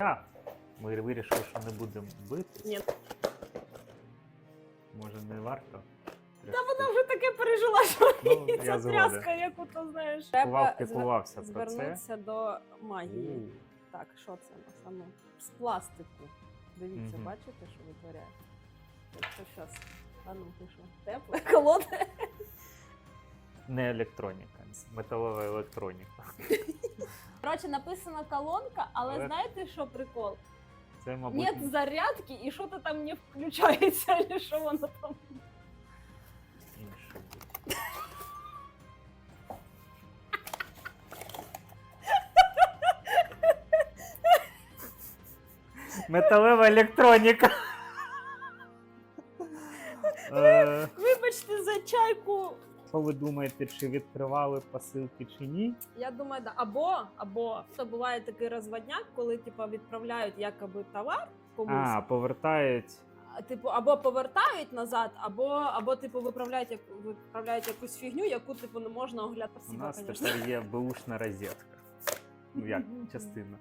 А, ми вирішили, що не будемо бити. Ні. Може, не варто? Та вона вже таке пережила, що Ну, їй я ця згоден. тряска, як ото знаєш. Звер- про це. звернутися до магії. У, Так, що це? Ну, з пластику. Дивіться, Мгм. бачите, що витворяє? Якщо зараз. А ну, ти що? Тепле, холодне. Не електроніка, металова електроніка. Коротше, написано колонка, але Але- знаєте, що прикол? Це, мабуть, Нет зарядки, і що-то там не включається, чи що воно там. інше. Металева електроніка. Е, Вибачте за чайку. Що ви думаєте, чи відкривали посилки чи ні? Я думаю, да. або, або то буває такий розводняк, коли типу, відправляють якоби товар комусь, А, повертають. типу, або повертають назад, або, або типу, виправляють, як, виправляють якусь фігню, яку типу не можна оглядати. У нас тепер є беушна розетка. Ну як частина.